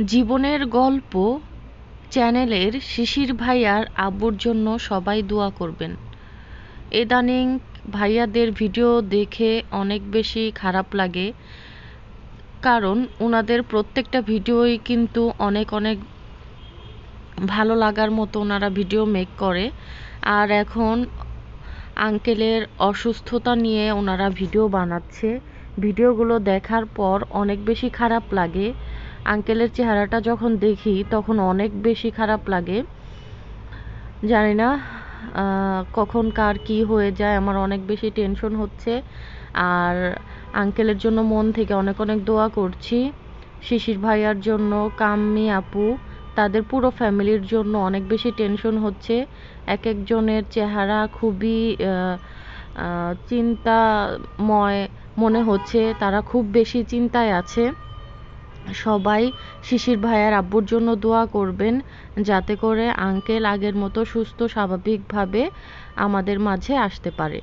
জীবনের গল্প চ্যানেলের শিশির ভাইয়ার আব্বুর জন্য সবাই দোয়া করবেন। ইদানিং ভাইয়াদের ভিডিও দেখে অনেক বেশি খারাপ লাগে, কারণ ওনাদের প্রত্যেকটা ভিডিওই কিন্তু অনেক অনেক ভালো লাগার মতো ওনারা ভিডিও মেক করে। আর এখন আঙ্কেলের অসুস্থতা নিয়ে ওনারা ভিডিও বানাচ্ছে। ভিডিওগুলো দেখার পর অনেক বেশি খারাপ লাগে। আঙ্কেলের চেহারাটা যখন দেখি, তখন অনেক বেশি খারাপ লাগে। জানি না কখন কার কি হয়ে যায়, আমার অনেক বেশি টেনশন হচ্ছে। আর আঙ্কেলের জন্য মন থেকে অনেক অনেক দোয়া করছি। শিশির ভাইয়ার জন্য, কাম্মি আপু, তাদের পুরো ফ্যামিলির জন্য অনেক বেশি টেনশন হচ্ছে। এক একজনের চেহারা খুবই চিন্তাময় মনে হচ্ছে। তারা খুব বেশি চিন্তায় আছে। সবাই শিশির ভাইয়ার আব্বুর জন্য দোয়া করবেন, যাতে করে আঙ্কেল আগের মতো সুস্থ স্বাভাবিকভাবে আমাদের মাঝে আসতে পারে।